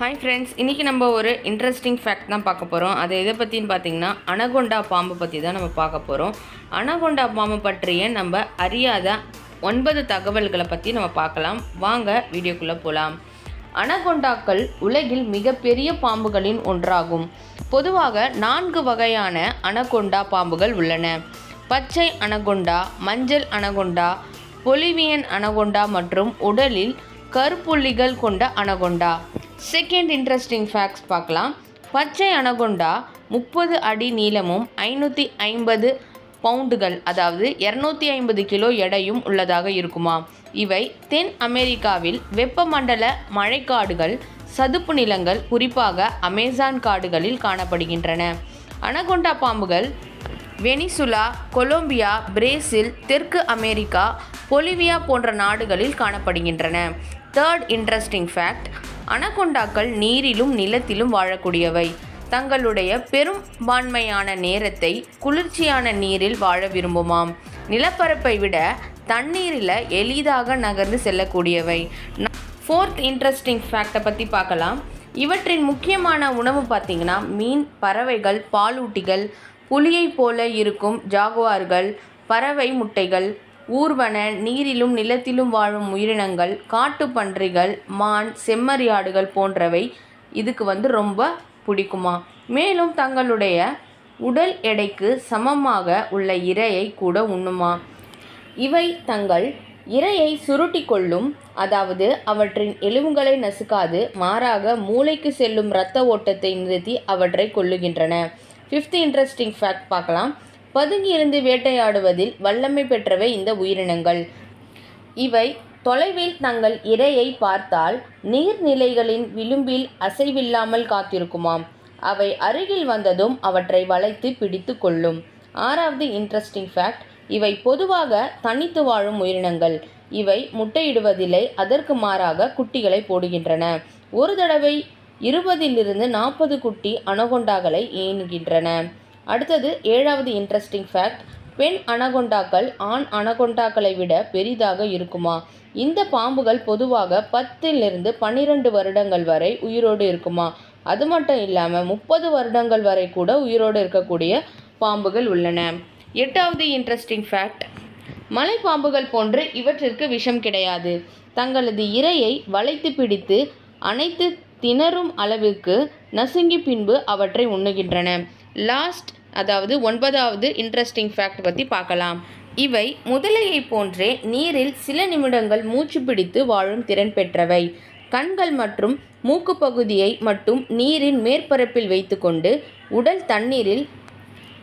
Hi friends இன்றைக்கி நம்ம ஒரு இன்ட்ரெஸ்டிங் ஃபேக்ட் தான் பார்க்க போகிறோம் அது எதை பற்றின்னு பார்த்தீங்கன்னா அனகொண்டா பாம்பு பற்றி தான் நம்ம பார்க்க போகிறோம் அனகொண்டா பாம்பு பற்றிய நம்ம அறியாத ஒன்பது தகவல்களை பற்றி நம்ம பார்க்கலாம். வாங்க வீடியோக்குள்ளே போகலாம் அனகொண்டாக்கள் உலகில் மிகப்பெரிய பாம்புகளின் ஒன்றாகும். பொதுவாக நான்கு வகையான அனகொண்டா பாம்புகள் உள்ளன. பச்சை அனகொண்டா மஞ்சள் அனகொண்டா பொலிவியன் அனகொண்டா மற்றும் உடலில் கருப்புள்ளிகள் கொண்ட அனகொண்டா. செகண்ட் இன்ட்ரெஸ்டிங் ஃபேக்ட்ஸ் பார்க்கலாம். பச்சை அனகொண்டா முப்பது அடி நீளமும் ஐநூற்றி ஐம்பது பவுண்டுகள் அதாவது இரநூத்தி ஐம்பது கிலோ எடையும் உள்ளதாக இருக்குமா? இவை தென் அமெரிக்காவில் வெப்பமண்டல மழைக்காடுகள் சதுப்பு நிலங்கள் குறிப்பாக அமேசான் காடுகளில் காணப்படுகின்றன. அனகொண்டா பாம்புகள் வெனிசுலா கொலம்பியா பிரேசில் தெற்கு அமெரிக்கா பொலிவியா போன்ற நாடுகளில் காணப்படுகின்றன. தேர்ட் இன்ட்ரெஸ்டிங் ஃபேக்ட் அனகொண்டாக்கள் நீரிலும் நிலத்திலும் வாழக்கூடியவை. தங்களுடைய பெரும்பான்மையான நேரத்தை குளிர்ச்சியான நீரில் வாழ விரும்புமாம். நிலப்பரப்பை விட தண்ணீரில் எளிதாக நகர்ந்து செல்லக்கூடியவை. ஃபோர்த் இன்ட்ரெஸ்டிங் ஃபேக்டை பற்றி பார்க்கலாம். இவற்றின் முக்கியமான உணவு பார்த்திங்கன்னா மீன் பறவைகள் பாலூட்டிகள் புலியைப் போல இருக்கும் ஜாகுவார்கள் பறவை முட்டைகள் ஊர்வன நீரிலும் நிலத்திலும் வாழும் உயிரினங்கள் காட்டுப்பன்றிகள் மான் செம்மறியாடுகள் போன்றவை இதுக்கு வந்து ரொம்ப பிடிக்குமா? மேலும் தங்களுடைய உடல் எடைக்கு சமமாக உள்ள இரையை கூட உண்ணுமா? இவை தங்கள் இரையை சுருட்டி கொள்ளும் அதாவது அவற்றின் எலும்புகளை நசுக்காது மாறாக மூளைக்கு செல்லும் இரத்த ஓட்டத்தை நிறுத்தி அவற்றை கொள்ளுகின்றன ஃபிஃப்த் இன்ட்ரெஸ்டிங் ஃபேக்ட் பார்க்கலாம். பதுங்கியிருந்து வேட்டையாடுவதில் வல்லமை பெற்றவை இந்த உயிரினங்கள். இவை தொலைவில் தங்கள் இரையை பார்த்தால் நீர்நிலைகளின் விளிம்பில் அசைவில்லாமல் காத்திருக்குமாம். அவை அருகில் வந்ததும் அவற்றை வளைத்து பிடித்து கொள்ளும். ஆறாவது இன்ட்ரெஸ்டிங் ஃபேக்ட் இவை பொதுவாக தனித்து வாழும் உயிரினங்கள். இவை முட்டையிடுவதில்லை அதற்கு மாறாக குட்டிகளை போடுகின்றன. ஒரு தடவை இருபதிலிருந்து நாற்பது குட்டி அனகொண்டாக்களை ஈனுகின்றன. அடுத்தது ஏழாவது இன்ட்ரெஸ்டிங் ஃபேக்ட் பெண் அனகொண்டாக்கள் ஆண் அனகொண்டாக்களை விட பெரிதாக இருக்குமா? இந்த பாம்புகள் பொதுவாக பத்திலிருந்து பன்னிரெண்டு வருடங்கள் வரை உயிரோடு இருக்குமா? அது மட்டும் இல்லாமல் முப்பது வருடங்கள் வரை கூட உயிரோடு இருக்கக்கூடிய பாம்புகள் உள்ளன. எட்டாவது இன்ட்ரெஸ்டிங் ஃபேக்ட் மலை பாம்புகள் போன்று இவற்றிற்கு விஷம் கிடையாது. தங்களது இரையை வளைத்து பிடித்து அனைத்து திணறும் அளவிற்கு நசுங்கி பின்பு அவற்றை உண்ணுகின்றன. லாஸ்ட் அதாவது ஒன்பதாவது இன்ட்ரெஸ்டிங் ஃபேக்ட் பற்றி பார்க்கலாம். இவை முதலையை போன்றே நீரில் சில நிமிடங்கள் மூச்சு பிடித்து வாழும் திறன் பெற்றவை. கண்கள் மற்றும் மூக்கு பகுதியை மட்டும் நீரின் மேற்பரப்பில் வைத்துக்கொண்டு உடல் தண்ணீரில்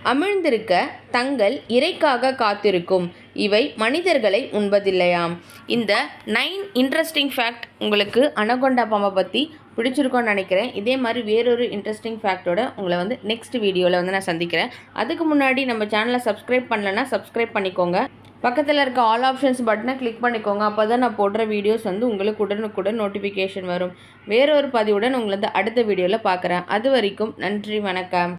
அமிழ்ந்திருக்க தங்கள் இறைக்காக காத்திருக்கும். இவை மனிதர்களை உண்பதில்லையாம். இந்த நைன் இன்ட்ரெஸ்டிங் ஃபேக்ட் உங்களுக்கு அனகொண்டா பாம்பை பற்றி பிடிச்சிருக்கோன்னு நினைக்கிறேன். இதே மாதிரி வேறொரு இன்ட்ரெஸ்டிங் ஃபேக்டோட உங்களை வந்து நெக்ஸ்ட் வீடியோவில் வந்து நான் சந்திக்கிறேன். அதுக்கு முன்னாடி நம்ம சேனலை சப்ஸ்கிரைப் பண்ணலன்னா சப்ஸ்கிரைப் பண்ணிக்கோங்க. பக்கத்தில் இருக்க ஆல் ஆப்ஷன்ஸ் பட்டனை கிளிக் பண்ணிக்கோங்க. அப்போ தான் நான் போடுற வீடியோஸ் வந்து உங்களுக்கு உடனுக்குடன் நோட்டிஃபிகேஷன் வரும். வேறொரு பதிவுடன் உங்களை வந்து அடுத்த வீடியோவில் பார்க்குறேன். அது வரைக்கும் நன்றி வணக்கம்.